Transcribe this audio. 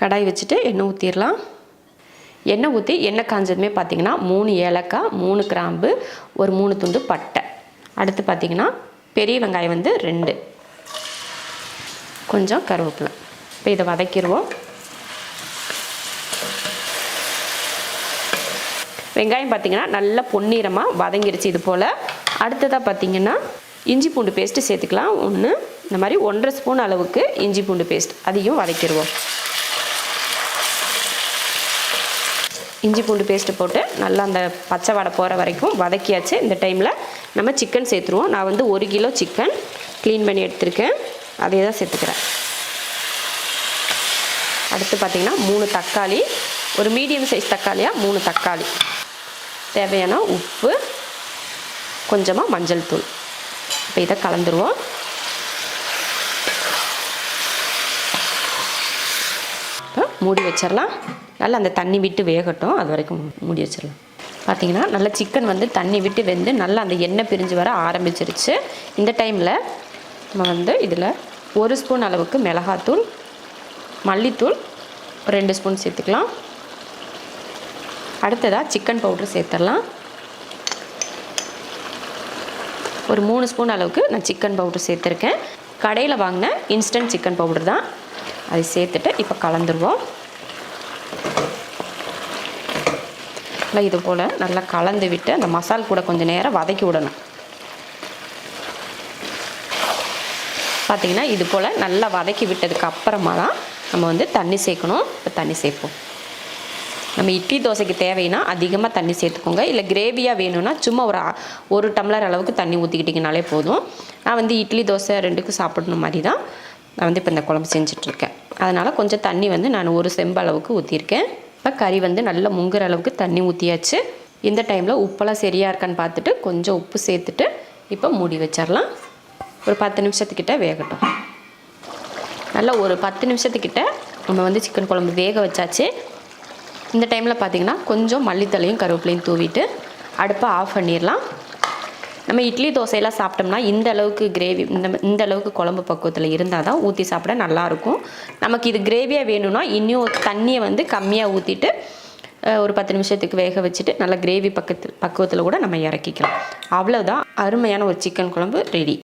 கடாய் வச்சுட்டு எண்ணெய் ஊற்றிடலாம் எண்ணெய் ஊற்றி எண்ணெய் காஞ்சதுமே பார்த்தீங்கன்னா மூணு ஏலக்காய் மூணு கிராம்பு ஒரு மூணு துண்டு பட்டை. அடுத்து பார்த்தீங்கன்னா பெரிய வெங்காயம் வந்து ரெண்டு. கொஞ்சம் கருவேப்பிலை. இப்போ இதை வதக்கிடுவோம் வெங்காயம் பார்த்தீங்கன்னா நல்லா பொன்னிறமாக வதங்கிடுச்சு இது போல். அடுத்ததாக பார்த்தீங்கன்னா இஞ்சி பூண்டு பேஸ்ட்டு சேர்த்துக்கலாம். ஒன்று இந்த மாதிரி ஒன்றரை ஸ்பூன் அளவுக்கு இஞ்சி பூண்டு பேஸ்ட். அதையும் வதக்கிடுவோம் இஞ்சி பூண்டு பேஸ்ட்டு போட்டு நல்லா அந்த பச்சை வடை போகிற வரைக்கும் வதக்கியாச்சு. இந்த டைமில் நம்ம சிக்கன் சேர்த்துருவோம். நான் வந்து ஒரு கிலோ சிக்கன் க்ளீன் பண்ணி எடுத்திருக்கேன். அதே தான் சேர்த்துக்கிறேன். அடுத்து பார்த்திங்கன்னா மூணு தக்காளி. ஒரு மீடியம் சைஸ் தக்காளியாக மூணு தக்காளி. தேவையான உப்பு கொஞ்சமாக மஞ்சள் தூள். இப்போ இதை கலந்துருவோம். இப்போ மூடி வச்சிடலாம் நல்லா அந்த தண்ணி விட்டு வேகட்டும். அது வரைக்கும் மூடி வச்சிடலாம். பார்த்தீங்கன்னா நல்லா சிக்கன் வந்து தண்ணி விட்டு வெந்து நல்லா அந்த எண்ணெய் பிரிஞ்சு வர ஆரம்பிச்சிருச்சு. இந்த டைமில் நம்ம வந்து இதில் ஒரு ஸ்பூன் அளவுக்கு மிளகாத்தூள் மல்லித்தூள் ஒரு ரெண்டு ஸ்பூன் சேர்த்துக்கலாம். அடுத்ததாக சிக்கன் பவுட்ரு சேர்த்துடலாம். ஒரு மூணு ஸ்பூன் அளவுக்கு நான் சிக்கன் பவுட்ரு சேர்த்துருக்கேன். கடையில் வாங்கின இன்ஸ்டன்ட் சிக்கன் பவுடர் தான். அதை சேர்த்துட்டு இப்போ கலந்துருவோம். நல்லா இது போல் நல்லா கலந்து விட்டு அந்த மசால் கூட கொஞ்சம் நேரம் வதக்கி விடணும். பார்த்தீங்கன்னா இது போல் நல்லா வதக்கி விட்டதுக்கு அப்புறமா தான் நம்ம வந்து தண்ணி சேர்க்கணும். இப்போ தண்ணி சேர்ப்போம். நம்ம இட்லி தோசைக்கு தேவைன்னா அதிகமாக தண்ணி சேர்த்துக்கோங்க. இல்லை கிரேவியாக வேணும்னா சும்மா ஒரு ஒரு டம்ளர் அளவுக்கு தண்ணி ஊற்றிக்கிட்டிங்கனாலே போதும். நான் வந்து இட்லி தோசை ரெண்டுக்கும் சாப்பிடணும் மாதிரி தான் நான் வந்து இப்போ இந்த குழம்பு செஞ்சிட்ருக்கேன் அதனால் கொஞ்சம் தண்ணி வந்து நான் ஒரு செம்பு அளவுக்கு ஊற்றிருக்கேன் இப்போ கறி வந்து நல்லா முங்குற அளவுக்கு தண்ணி ஊற்றியாச்சு இந்த டைமில் உப்பெல்லாம் சரியாக இருக்கான்னு பார்த்துட்டு கொஞ்சம் உப்பு சேர்த்துட்டு இப்போ மூடி வச்சிடலாம் ஒரு பத்து நிமிஷத்துக்கிட்ட வேகட்டும். நல்லா ஒரு பத்து நிமிஷத்துக்கிட்ட நம்ம வந்து சிக்கன் குழம்பு வேக வச்சாச்சு. இந்த டைமில் பார்த்திங்கன்னா கொஞ்சம் மல்லித்தலையும் கருவேப்பிலையும் தூவிட்டு அடுப்பை ஆஃப் பண்ணிடலாம் நம்ம இட்லி தோசையெல்லாம் சாப்பிட்டோம்னா இந்த அளவுக்கு கிரேவி இந்த இந்த அளவுக்கு குழம்பு பக்குவத்தில் இருந்தால் தான் ஊற்றி சாப்பிட நல்லாயிருக்கும் நமக்கு இது கிரேவியாக வேணும்னா இன்னும் தண்ணியை வந்து கம்மியாக ஊற்றிட்டு ஒரு பத்து நிமிஷத்துக்கு வேக வச்சுட்டு நல்லா கிரேவி பக்கத்தில் பக்குவத்தில் கூட நம்ம இறக்கிக்கலாம். அவ்வளோதான் அருமையான ஒரு சிக்கன் குழம்பு ரெடி